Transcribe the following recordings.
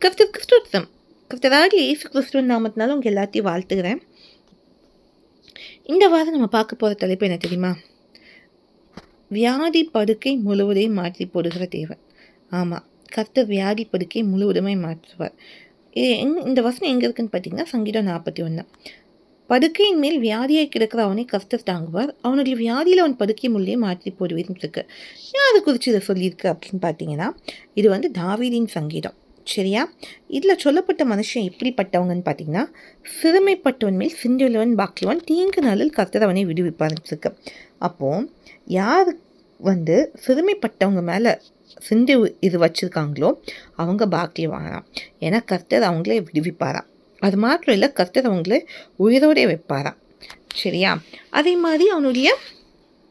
கர்த்தர் கிறிஸ்துவம் கர்த்தராகி இயேசு கிறிஸ்துவ நாமத்தினால உங்கள் எல்லாத்தையும் வாழ்த்துக்கிறேன் இந்த வாரம் நம்ம பார்க்க போகிற தலைப்பு என்ன தெரியுமா வியாதி படுக்கை முழுவதையும் மாற்றி போடுகிற தேவன் ஆமாம் கர்த்தர் வியாதி படுக்கை முழுவதுமே மாற்றுவார் இது எங் இந்த வசனம் எங்கே இருக்குன்னு பார்த்தீங்கன்னா சங்கீதம் நாற்பத்தி ஒன்று படுக்கையின் மேல் வியாதியை கிடக்கிற அவனை கர்த்தர் தாங்குவார் அவனுடைய வியாதியில் அவன் படுக்கை முள்ளே மாற்றி போடுவேன்னு இருக்கு யாரை குறித்து இதை சொல்லியிருக்கு அப்படின்னு பார்த்தீங்கன்னா இது வந்து தாவீதின் சங்கீதம் சரியா? இதில் சொல்லப்பட்ட மனுஷன் எப்படிப்பட்டவங்கன்னு பார்த்தீங்கன்னா சிறுமைப்பட்டவன் மேல் சிந்துள்ளவன் பாக்கியவன் தீங்கு நாளில் கர்த்தர் அவனை விடுவிப்பாருக்கு அப்போது யார் வந்து சிறுமைப்பட்டவங்க மேலே சிந்து இது வச்சுருக்காங்களோ அவங்க பாக்கியவானாம் ஏன்னா கர்த்தர் அவங்களே விடுவிப்பாராம் அது மாத்திரம் இல்லை கர்த்தர் அவங்களே உயிரோடே வைப்பாராம் சரியா? அதே மாதிரி அவனுடைய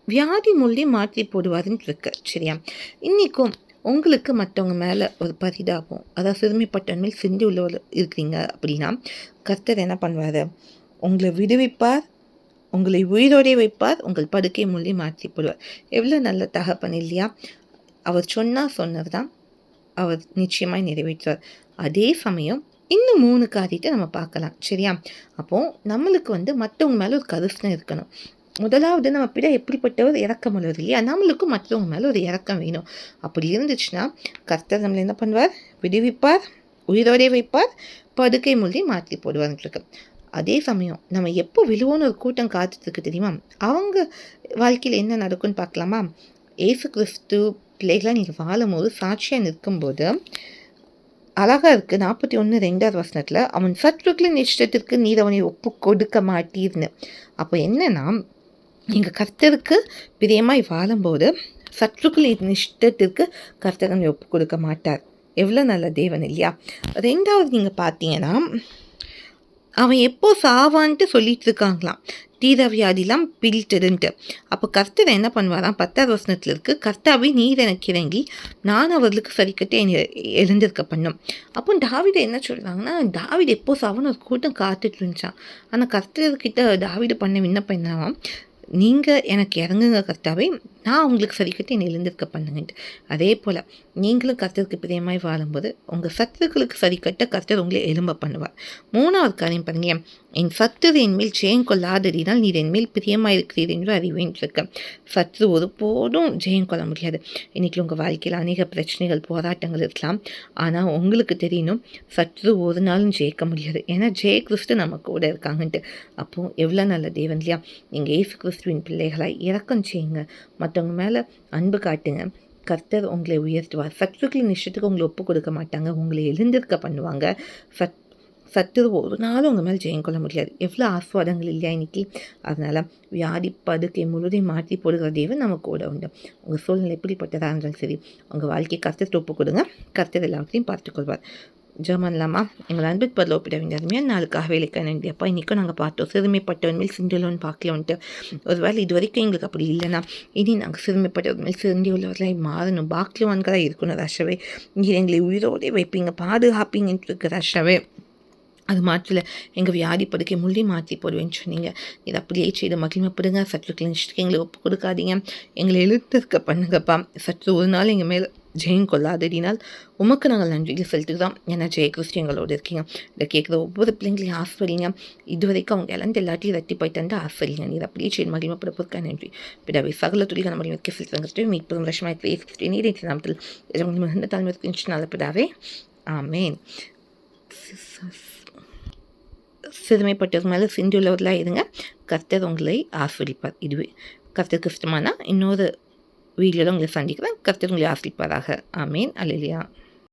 வியாதி மொழி மாற்றி போடுவாருன்னு இருக்கு. சரியா? இன்றைக்கும் உங்களுக்கு மற்றவங்க மேலே ஒரு பரிதாபம் அதாவது சிறுமிப்பட்ட மேல் செஞ்சு உள்ளவர் இருக்கிறீங்க அப்படின்னா கர்த்தர் என்ன பண்ணுவார்? உங்களை விடுவிப்பார் உங்களை உயிரோடே வைப்பார் உங்கள் படுக்கை மொழி மாற்றி போடுவார். எவ்வளோ நல்ல தகப்பன் இல்லையா? அவர் சொன்னால் சொன்னது தான் அவர் நிச்சயமாக நிறைவேற்றுவார். அதே சமயம் இன்னும் மூணு காரியத்தை நம்ம பார்க்கலாம் சரியா? அப்போது நம்மளுக்கு வந்து மற்றவங்க மேலே ஒரு கருசனம் இருக்கணும். முதலாவது நம்ம பிற எப்படிப்பட்ட ஒரு இறக்கம் உள்ளது இல்லையா? நம்மளுக்கும் மற்றவங்க மேலே ஒரு இறக்கம் வேணும். அப்படி இருந்துச்சுன்னா கர்த்தர் நம்மளை என்ன பண்ணுவார்? விடுவிப்பார் உயிரோடே வைப்பார் படுக்கை மொழி மாற்றி போடுவார்ன்றிருக்கு அதே சமயம் நம்ம எப்போ விழுவோன்னு ஒரு கூட்டம் காத்துட்ருக்கு தெரியுமா? அவங்க வாழ்க்கையில் என்ன நடக்கும்னு பார்க்கலாமா? ஏசு கிறிஸ்து பிள்ளைகளாக நீங்கள் வாழும் போது சாட்சியாக நிற்கும்போது அழகாக இருக்குது நாற்பத்தி ஒன்று ரெண்டாவது வசனத்தில் அவன் சத்துருக்களின் இஷ்டத்திற்கு நீர் அவனை ஒப்பு கொடுக்க மாட்டீர்னு. அப்போ என்னன்னா நீங்கள் கர்த்தருக்கு பிரியமாய் வாழும்போது சற்றுக்களின் இஷ்டத்திற்கு கர்த்தரன் ஒப்பு கொடுக்க மாட்டார். எவ்வளோ நல்ல தேவன் இல்லையா? ரெண்டாவது நீங்கள் பார்த்தீங்கன்னா அவன் எப்போ சாவான்ட்டு சொல்லிட்டு இருக்காங்களாம் தீரவியாதிலாம் பிரிட்டுருன்ட்டு அப்போ கர்த்தர் என்ன பண்ணுவாராம்? பத்தாவது வசனத்தில் இருக்குது கர்த்தாவே நீர் எனக்கு இறங்கி நான் அவர்களுக்கு சரிக்கட்டு என்னை எழுந்திருக்க பண்ணும் அப்போ டாவிட என்ன சொல்கிறாங்கன்னா தாவிட எப்போ சாவன்னு ஒரு கூட்டம் காத்துட்டு இருந்துச்சான் ஆனால் கர்த்தர்கிட்ட டாவிட பண்ண விண்ணப்பம் என்னவாம்? நீங்கள் எனக்கு இறங்குங்க கர்த்தாவே நான் உங்களுக்கு சரி கட்டி என்னை எழுந்திருக்க பண்ணுங்கன்ட்டு. அதே போல் நீங்களும் கர்த்தருக்கு பிரியமாய் வாழும்போது உங்கள் சத்துக்களுக்கு சரி கட்ட கர்த்தர் உங்களை எலும்ப பண்ணுவார். மூணாவது காரியம் பாருங்க என் சத்துரு என்மேல் ஜெயம் கொள்ளாததினால் நீர் என்மேல் பிரியமாக இருக்கிறீர் என்று அறிவேன் இருக்க சத்து ஒருபோதும் ஜெயம் கொள்ள முடியாது. இன்றைக்கி உங்கள் வாழ்க்கையில் அநேக பிரச்சனைகள் போராட்டங்கள் இருக்கலாம். ஆனால் உங்களுக்கு தெரியணும் சத்து ஒரு நாளும் ஜெயிக்க முடியாது. ஏன்னா ஜெய கிறிஸ்து நம்ம கூட இருக்காங்கன்ட்டு. அப்போது எவ்வளோ நல்ல தேவன் இல்லையா? நீங்கள் ஏசு கிறிஸ்துவின் பிள்ளைகளாய் இறக்கம் செய்யுங்க. மற்றவங்க மேலே அன்பு காட்டுங்க. கர்த்தர் உங்களை உயர்த்துவார். சத்துருக்களின் இஷ்டத்துக்கு உங்களை ஒப்பு கொடுக்க மாட்டாங்க. உங்களை எழுந்திருக்க பண்ணுவாங்க. சத் சத்துரு ஒரு நாளும் உங்கள் மேலே ஜெயம் கொள்ள முடியாது. எவ்வளோ ஆஸ்வாதங்கள் இல்லையா இன்னைக்கு? அதனால் வியாதி பதுக்கை முழுதையும் மாற்றி போடுகிற தேவன் நம்ம கூட உண்டு. உங்கள் சூழ்நிலை எப்படிப்பட்டதாக இருந்தாலும் சரி உங்கள் வாழ்க்கை கர்த்தத்தை ஒப்பு கொடுங்க. கர்த்தர் எல்லாத்தையும் பார்த்துக்கொள்வார் ஜெர்மன்லாமா எங்கள் அன்பு பதில் ஒப்பிட அருமையாக நாளுக்காக வேலைக்கு நன்றி இன்றைக்கும் நாங்கள் பார்த்தோம் சிறுமைப்பட்டவன் மேல் சிண்டலோன்னு பார்க்கலன்ட்டு ஒரு வேலை இது வரைக்கும் எங்களுக்கு அப்படி இல்லைனா இனி நாங்கள் சிறுமைப்பட்டவன் மேல் சிறந்தி உள்ளவர்களாக மாறணும். பாக்கியவான்களாக இருக்கணும் ரஷவே. நீங்கள் எங்களை உயிரோடே வைப்பீங்க பாதுகாப்பீங்கன்ட்டு இருக்கிற ரஷவே. அது மாற்றில் எங்கள் வியாதி படுக்கை முள்ளி மாற்றி போடுவேன்னு சொன்னீங்க. இதை அப்படியே செய்து மகிழ்மைப்படுங்க. சற்று கிளினிச்சுட்டு எங்களை ஒப்பு கொடுக்காதீங்க. எங்களை எழுத்திருக்க பண்ணுங்கப்பா. சற்று ஒரு நாள் எங்கள் மேலே ஜெயம் கொள்ளாதடினால் உமக்கு நாங்கள் நன்றியில் செலுத்துதான் ஏன்னா ஜெய எங்களோடு இருக்கீங்க. இதை கேட்குற ஒவ்வொரு பிள்ளைங்களையும் ஆஸ்வரிங்க இதுவரைக்கும் அவங்க இழந்து எல்லாத்தையும் ரத்தி போயிட்டு ஆஸ்வரிங்க நீர் அப்படியே செய்து மகிழ்மப்படுப்பதற்காக நன்றி. பிறவை சகல துளிகள் நம்ம மிக்க செலுத்துங்கிறது மீட்பதும் ரஷ்மாய் நீரின் நாமத்தில். மிகுந்த தலைமைக்கு நல்ல பிடாவே ஆமேன். சிறுமைப்பட்டது மேலே சிந்துள்ளவர்களாக இருங்க. கர்த்தர் உங்களை ஆஸ்வதிப்பார் இதுவே கர்த்தருக்கு இஷ்டமானால் இன்னொரு வீடியோவில் உங்களை சந்திக்கிறேன். கருத்து உங்களை ஆஸ்வதிப்பாராக ஆமீன். அலிலியா